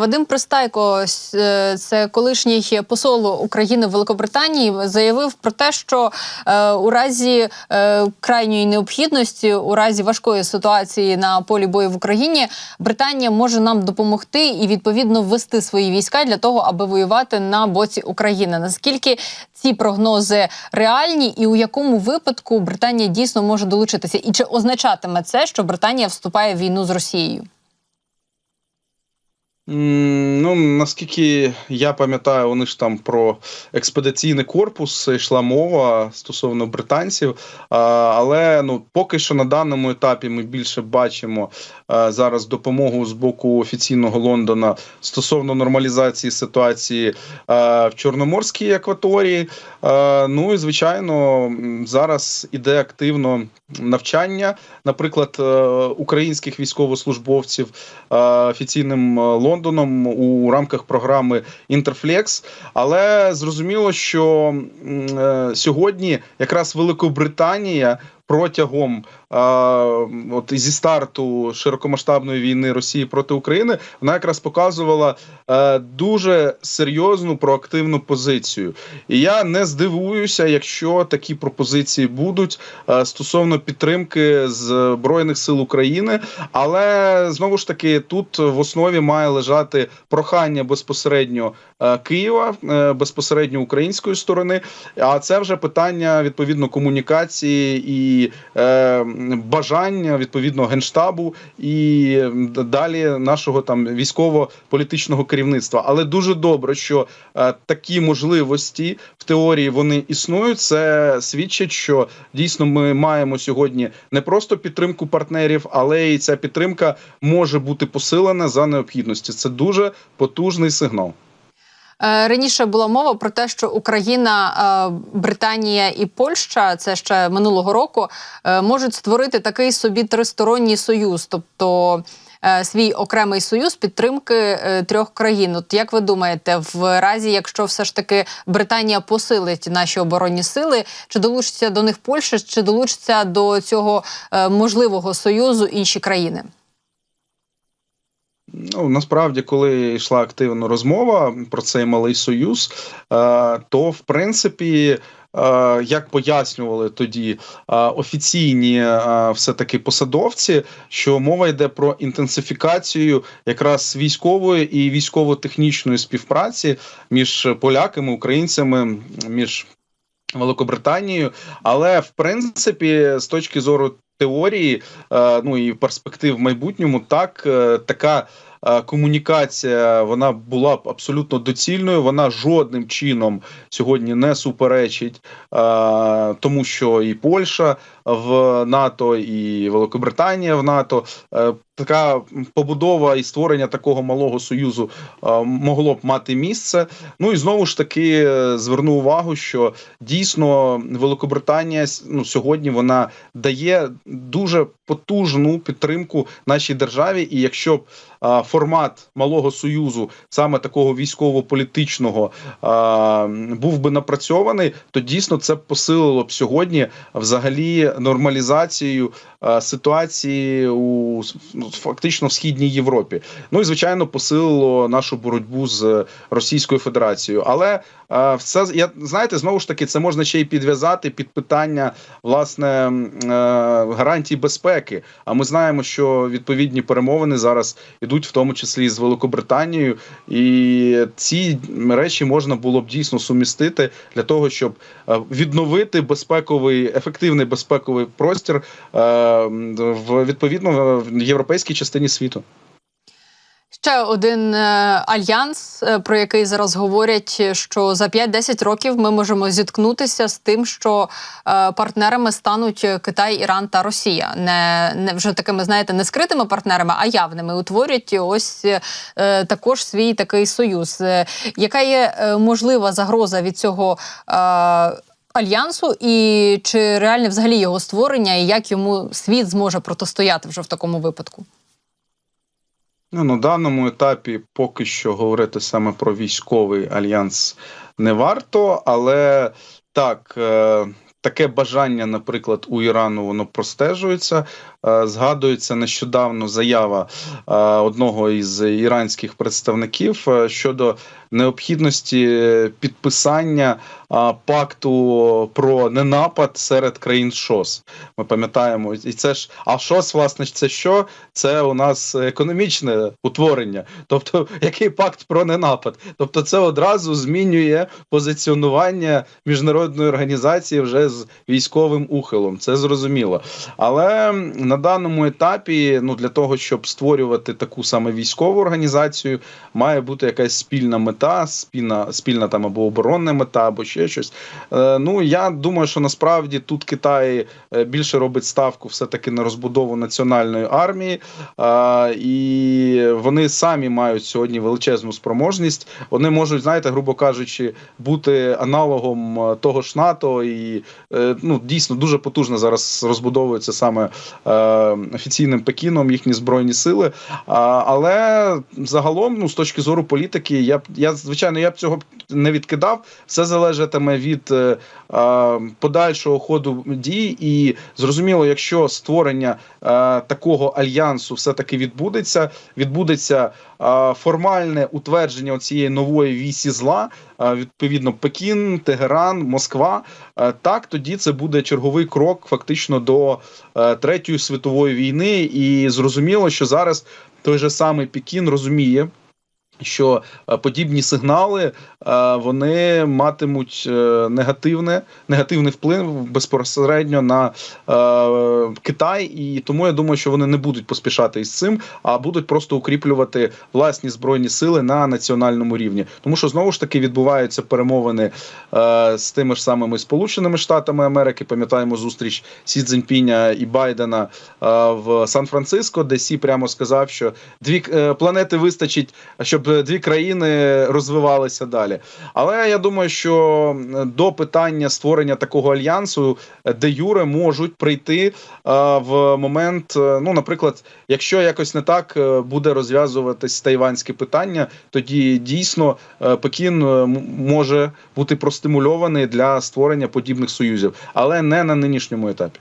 Вадим Пристайко, е, це колишній посол України в Великобританії, заявив про те, що е, у разі е, крайньої необхідності, у разі важкої ситуації на полі бою в Україні, Британія може нам допомогти і відповідно ввести свої війська для того, аби воювати на боці України. Наскільки ці прогнози реальні, і у якому випадку Британія дійсно може долучитися? І чи означатиме це, що Британія вступає в війну з Росією? Ну, наскільки я пам'ятаю, вони ж там про експедиційний корпус йшла мова стосовно британців. Але ну, поки що на даному етапі ми більше бачимо зараз допомогу з боку офіційного Лондона стосовно нормалізації ситуації в Чорноморській акваторії. Ну і звичайно, зараз іде активно навчання, наприклад, е, українських військовослужбовців офіційним е, Лондоном у рамках програми Інтерфлекс. Але зрозуміло, що е, сьогодні якраз Великобританія. Протягом от зі старту широкомасштабної війни Росії проти України вона якраз показувала е, дуже серйозну проактивну позицію. І я не здивуюся, якщо такі пропозиції будуть е, стосовно підтримки Збройних сил України. Але знову ж таки, тут в основі має лежати прохання безпосередньо е, Києва, безпосередньо української сторони. А це вже питання відповідно комунікації і бажання відповідно генштабу і далі нашого там військово-політичного керівництва. Але дуже добре, що е, такі можливості в теорії вони існують. Це свідчить, що дійсно ми маємо сьогодні не просто підтримку партнерів, але і ця підтримка може бути посилена за необхідності. Це дуже потужний сигнал. Е, Раніше була мова про те, що Україна, е, Британія і Польща, це ще минулого року, е, можуть створити такий собі тристоронній союз, тобто свій окремий союз підтримки трьох країн. От як ви думаєте, в разі, якщо все ж таки Британія посилить наші оборонні сили, чи долучиться до них Польща, чи долучиться до цього можливого союзу інші країни? Ну насправді, коли йшла активна розмова про цей малий союз, е, то в принципі. е, Як пояснювали тоді е, офіційні е, все-таки посадовці, що мова йде про інтенсифікацію якраз військової і військово-технічної співпраці між поляками, українцями, між Великобританією, але в принципі, з точки зору теорії, е, ну і перспектив в майбутньому, так е, така. е, Комунікація вона була б абсолютно доцільною. Вона жодним чином сьогодні не суперечить, тому що і Польща в НАТО, і Великобританія в НАТО. Е, така побудова і створення такого малого союзу е, могло б мати місце. Ну і знову ж таки е, зверну увагу, що дійсно Великобританія ну, сьогодні вона дає дуже потужну підтримку нашій державі. І якщо б формат малого союзу, саме такого військово-політичного, був би напрацьований, то дійсно це посилило б сьогодні взагалі нормалізацію е, ситуації у ну, фактично в східній Європі. Ну і звичайно посилило нашу боротьбу з Російською Федерацією. Але е, все я знаєте, знову ж таки, це можна ще й підв'язати під питання власне е, гарантій безпеки. А ми знаємо, що відповідні перемовини зараз ідуть, в тому числі з Великобританією, і ці речі можна було б дійсно сумістити для того, щоб е, відновити безпековий ефективний безпековий простір е, в відповідно в європейській частині світу. Ще один е, альянс, е, про який зараз говорять, що за 5-10 років ми можемо зіткнутися з тим, що е, партнерами стануть Китай, Іран та Росія. Не, не вже такими, знаєте, не скритими партнерами, а явними. Утворюють ось також свій такий союз. Яка є можлива загроза від цього? Альянсу і чи реальне взагалі його створення, і як йому світ зможе протистояти вже в такому випадку? Ну, на даному етапі поки що говорити саме про військовий альянс не варто, але так. Е- Таке бажання, наприклад, у Ірану воно простежується. е, згадується нещодавно заява е, одного із іранських представників е, щодо необхідності підписання е, пакту про ненапад серед країн ШОС. Ми пам'ятаємо, і це ж а ШОС, власне, це що? Це у нас економічне утворення. Тобто, який пакт про ненапад? Тобто, це одразу змінює позиціонування міжнародної організації вже з військовим ухилом. Це зрозуміло. Але на даному етапі, ну для того, щоб створювати таку саме військову організацію, має бути якась спільна мета, спільна, спільна там або оборонна мета, або ще щось. Е, ну я думаю, що насправді тут Китай е, більше робить ставку все-таки на розбудову національної армії, е, і вони самі мають сьогодні величезну спроможність. Вони можуть, знаєте, грубо кажучи, бути аналогом того ж НАТО, і ну дійсно дуже потужно зараз розбудовується саме офіційним Пекіном їхні збройні сили. Але загалом, ну з точки зору політики, я б звичайно я б цього не відкидав. Все залежатиме від е, подальшого ходу дій, і зрозуміло, якщо створення е, такого альянсу все таки відбудеться, відбудеться е, формальне утвердження цієї нової вісі зла. е, Відповідно, Пекін, Тегеран, Москва. Е, Так, тоді це буде черговий крок, фактично до е, третьої світової війни, і зрозуміло, що зараз той же самий Пекін розуміє. Що е, подібні сигнали е, вони матимуть е, негативне, негативний вплив безпосередньо на Китай, і тому я думаю, що вони не будуть поспішати із цим, а будуть просто укріплювати власні збройні сили на національному рівні. Тому що знову ж таки відбуваються перемовини з тими ж самими Сполученими Штатами Америки. Пам'ятаємо зустріч Сі Цзіньпіня і Байдена в Сан-Франциско, де Сі прямо сказав, що дві планети вистачить, щоб дві країни розвивалися далі. Але я думаю, що до питання створення такого альянсу, е, де Юре можуть прийти е, в момент, е, ну, наприклад, якщо якось не так е, буде розв'язуватись тайванське питання, тоді дійсно е, Пекін е, може бути простимульований для створення подібних союзів, але не на нинішньому етапі.